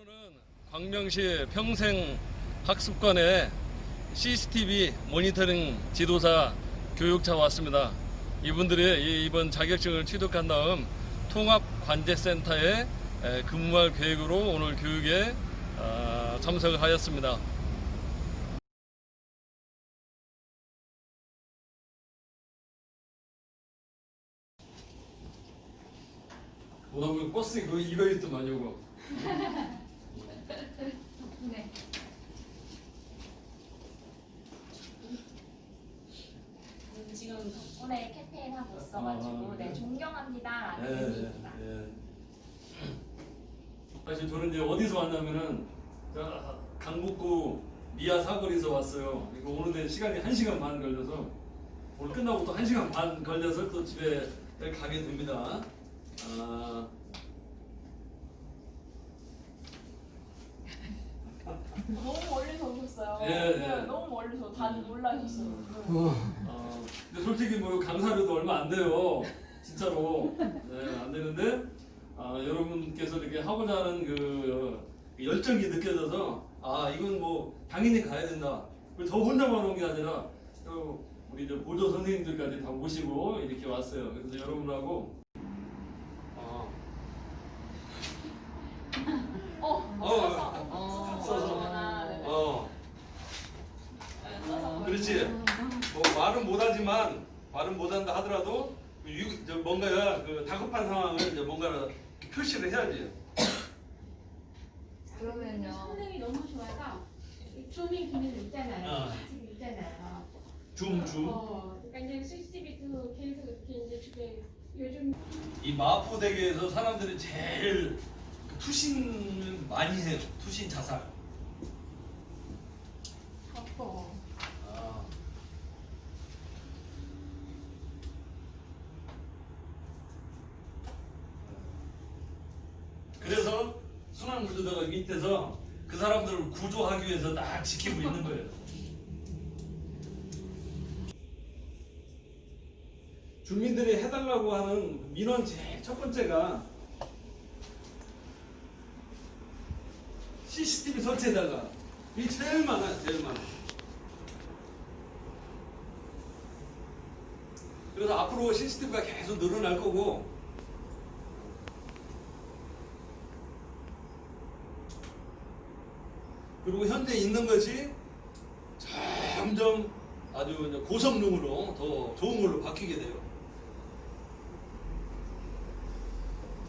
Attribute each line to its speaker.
Speaker 1: 오늘은 광명시 평생 학습관에 CCTV 모니터링 지도사 교육차 왔습니다. 이분들이 이- 이번 자격증을 취득한 다음 통합 관제센터에 에, 근무할 계획으로 오늘 교육에 아, 참석을 하였습니다. 오늘 버스 이거 이거 있더만 요
Speaker 2: 음, 지금 덕분에 캠페인 하고 있어가지고
Speaker 1: 아,
Speaker 2: 네
Speaker 1: 네.
Speaker 2: 존경합니다라는
Speaker 1: 예,
Speaker 2: 의미입니다.
Speaker 1: 예, 예. 사실 저는 이제 어디서 왔냐면은 저 강북구 미아 사거리에서 왔어요. 이거 오는데 시간이 1 시간 반 걸려서 오늘 끝나고 또 1 시간 반 걸려서 또 집에 가게 됩니다. 아,
Speaker 3: 너무 오셨어요.
Speaker 1: 예,
Speaker 3: 네,
Speaker 1: 예.
Speaker 3: 너무 멀리서 다들 놀라셨어요.
Speaker 1: 어, 근데 솔직히 뭐 강사료도 얼마 안 돼요. 진짜로. 네, 안 되는데, 아, 여러분께서 이렇게 하고자 하는 그 어, 열정이 느껴져서, 아, 이건 뭐 당연히 가야 된다. 그리고 저 혼자만 온 게 아니라, 또 우리 이제 보조 선생님들까지 다 모시고 이렇게 왔어요. 그래서 여러분하고, 어,
Speaker 3: 어,
Speaker 1: 어,
Speaker 3: 써서.
Speaker 1: 어,
Speaker 3: 써서. 아, 네.
Speaker 1: 어,
Speaker 3: 네, 써서.
Speaker 1: 그렇지. 뭐 말은 못하지만 말은 못한다 하더라도 유, 저 뭔가 그 다급한 상황을 이제 뭔가 표시를 해야지.
Speaker 4: 그러면요.
Speaker 5: 성능이 너무 좋아서 이 줌이 기능 있잖아요.
Speaker 1: 아.
Speaker 5: 지금 있잖아요.
Speaker 1: 줌 줌.
Speaker 5: 어, 그러니까 이제 CCTV도 계속 이렇게 이제 주게 요즘
Speaker 1: 이 마포 대교에서 사람들이 제일 그 투신 많이 해요. 투신 자살.
Speaker 5: 덮고
Speaker 1: 아. 그래서 순환 구조대가 밑에서 그 사람들을 구조하기 위해서 딱 지키고 있는 거예요. 주민들이 해달라고 하는 민원 제일 첫 번째가 CCTV 설치해달라. 이게 제일 많아요, 제일 많아. 그래서 앞으로 CCTV가 계속 늘어날 거고 그리고 현재 있는 것이 점점 아주 고성능으로 더 좋은 걸로 바뀌게 돼요.